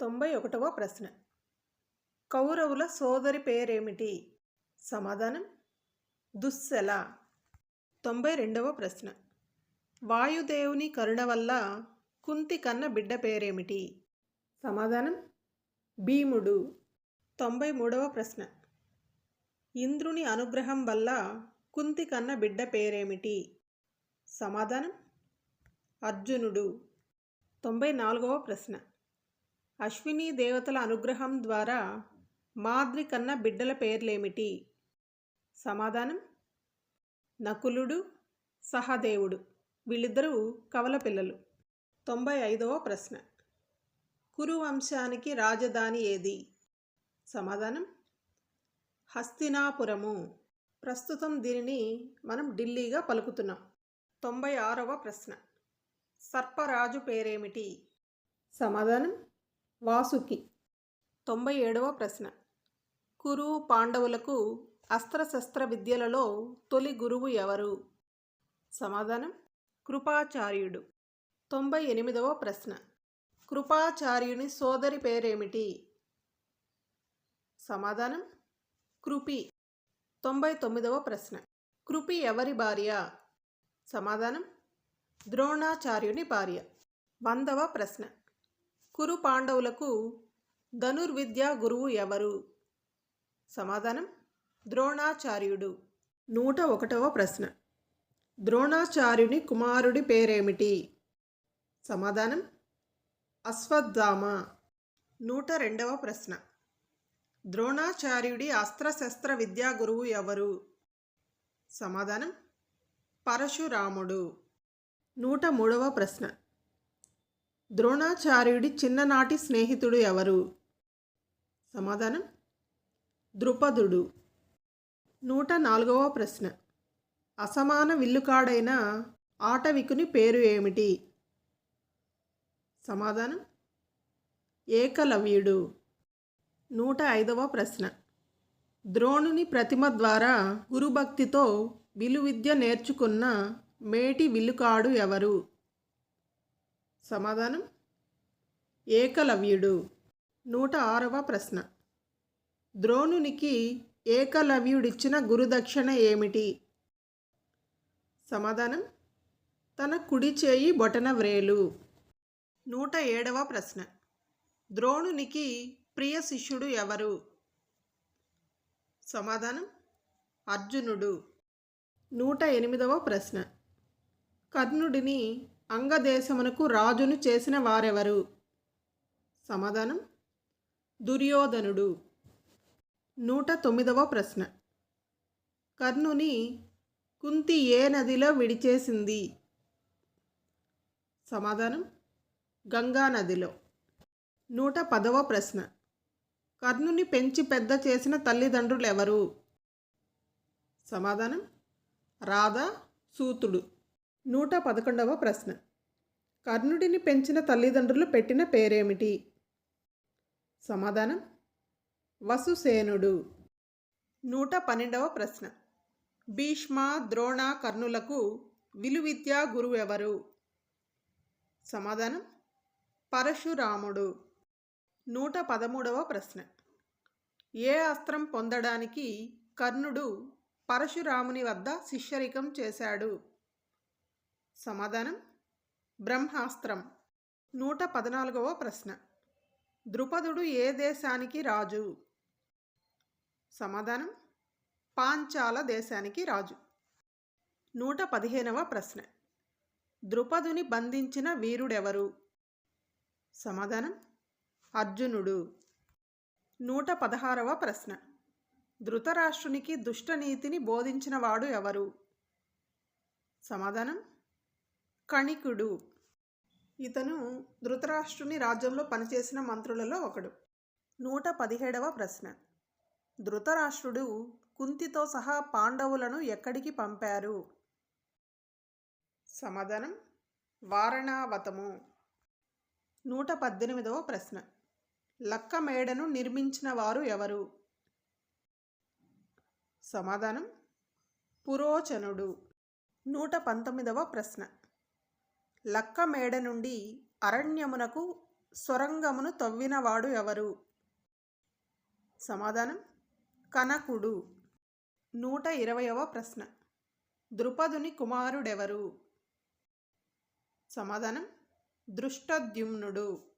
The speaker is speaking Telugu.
తొంభై ఒకటవ ప్రశ్న. కౌరవుల సోదరి పేరేమిటి? సమాధానం దుస్సెల. తొంభై రెండవ ప్రశ్న. వాయుదేవుని కరుణ వల్ల కుంతి కన్న బిడ్డ పేరేమిటి? సమాధానం భీముడు. తొంభై మూడవ ప్రశ్న. ఇంద్రుని అనుగ్రహం వల్ల కుంతి కన్న బిడ్డ పేరేమిటి? సమాధానం అర్జునుడు. తొంభై నాలుగవ ప్రశ్న. అశ్విని దేవతల అనుగ్రహం ద్వారా మాద్రి కన్న బిడ్డల పేర్లేమిటి? సమాధానం? నకులుడు సహదేవుడు. వీళ్ళిద్దరూ కవల పిల్లలు. తొంభై ఐదవ ప్రశ్న. కురువంశానికి రాజధాని ఏది? సమాధానం? హస్తినాపురము. ప్రస్తుతం దీనిని మనం ఢిల్లీగా పలుకుతున్నాం. తొంభై ఆరవ ప్రశ్న. సర్పరాజు పేరేమిటి? సమాధానం? వాసుకి. తొంభై ఏడవ ప్రశ్న. కురు పాండవులకు అస్త్రశస్త్ర విద్యలలో తొలి గురువు ఎవరు? సమాధానం కృపాచార్యుడు. తొంభై ఎనిమిదవ ప్రశ్న. కృపాచార్యుని సోదరి పేరేమిటి? సమాధానం కృపి. తొంభై తొమ్మిదవ ప్రశ్న. కృపి ఎవరి భార్య? సమాధానం ద్రోణాచార్యుని భార్య. వందవ ప్రశ్న. కురు పాండవులకు ధనుర్విద్యా గురువు ఎవరు? సమాధానం ద్రోణాచార్యుడు. నూట ఒకటవ ప్రశ్న. ద్రోణాచార్యుని కుమారుడి పేరేమిటి? సమాధానం అశ్వత్థామ. నూట రెండవ ప్రశ్న. ద్రోణాచార్యుడి అస్త్రశస్త్ర విద్యా గురువు ఎవరు? సమాధానం పరశురాముడు. నూట మూడవ ప్రశ్న. ద్రోణాచార్యుడి చిన్ననాటి స్నేహితుడు ఎవరు? సమాధానం ద్రుపదుడు. నూట నాలుగవ ప్రశ్న. అసమాన విల్లుకాడైన ఆటవికుని పేరు ఏమిటి? సమాధానం ఏకలవ్యుడు. నూట ఐదవ ప్రశ్న. ద్రోణుని ప్రతిమ ద్వారా గురుభక్తితో విలువిద్య నేర్చుకున్న మేటి విల్లుకాడు ఎవరు? సమాధానం? ఏకలవ్యుడు. నూట ఆరవ ప్రశ్న. ద్రోణునికి ఏకలవ్యుడిచ్చిన గురుదక్షిణ ఏమిటి? సమాధానం? తన కుడి చేయి బొటన వ్రేలు. నూట ఏడవ ప్రశ్న. ద్రోణునికి ప్రియ శిష్యుడు ఎవరు? సమాధానం? అర్జునుడు. నూట ఎనిమిదవ ప్రశ్న. కర్ణుడిని అంగదేశమునకు రాజును చేసిన వారెవరు? సమాధానం. దుర్యోధనుడు. నూట తొమ్మిదవ ప్రశ్న. కర్ణుని కుంతి ఏ నదిలో విడిచేసింది? సమాధానం. గంగా నదిలో. నూట పదవ ప్రశ్న. కర్ణుని పెంచి పెద్ద చేసిన తల్లిదండ్రులు ఎవరు సమాధానం. రాధ సూతుడు. నూట పదకొండవ ప్రశ్న. కర్ణుడిని పెంచిన తల్లిదండ్రులు పెట్టిన పేరేమిటి? సమాధానం? వసుసేనుడు. నూట పన్నెండవ ప్రశ్న. భీష్మ ద్రోణ కర్ణులకు విలువిద్యా గురువెవరు? సమాధానం? పరశురాముడు. నూట పదమూడవ ప్రశ్న. ఏ అస్త్రం పొందడానికి కర్ణుడు పరశురాముని వద్ద శిష్యరికం చేశాడు? సమాధానం బ్రహ్మాస్త్రం. నూట పద్నాలుగవ ప్రశ్న. ద్రుపదుడు ఏ దేశానికి రాజు? సమాధానం పాంచాల దేశానికి రాజు. నూట పదిహేనవ ప్రశ్న. ద్రుపదుని బంధించిన వీరుడెవరు? సమాధానం అర్జునుడు. నూట పదహారవ ప్రశ్న. ధృతరాష్ట్రునికి దుష్టనీతిని బోధించినవాడు ఎవరు? సమాధానం కణికుడు. ఇతను ధృతరాష్ట్రుని రాజ్యంలో పనిచేసిన మంత్రులలో ఒకడు. నూట పదిహేడవ ప్రశ్న. ధృతరాష్ట్రుడు కుంతితో సహా పాండవులను ఎక్కడికి పంపారు? సమాధానం వారణావతము. నూట పద్దెనిమిదవ ప్రశ్న. లక్క మేడను నిర్మించిన వారు ఎవరు? సమాధానం పురోచనుడు. నూట పంతొమ్మిదవ ప్రశ్న. లక్క మేడ నుండి అరణ్యమునకు సొరంగమును తవ్వినవాడు ఎవరు? సమాధానం? కనకుడు. నూట ఇరవయవ ప్రశ్న. ద్రుపదుని కుమారుడెవరు? సమాధానం? దృష్టద్యుమ్నుడు.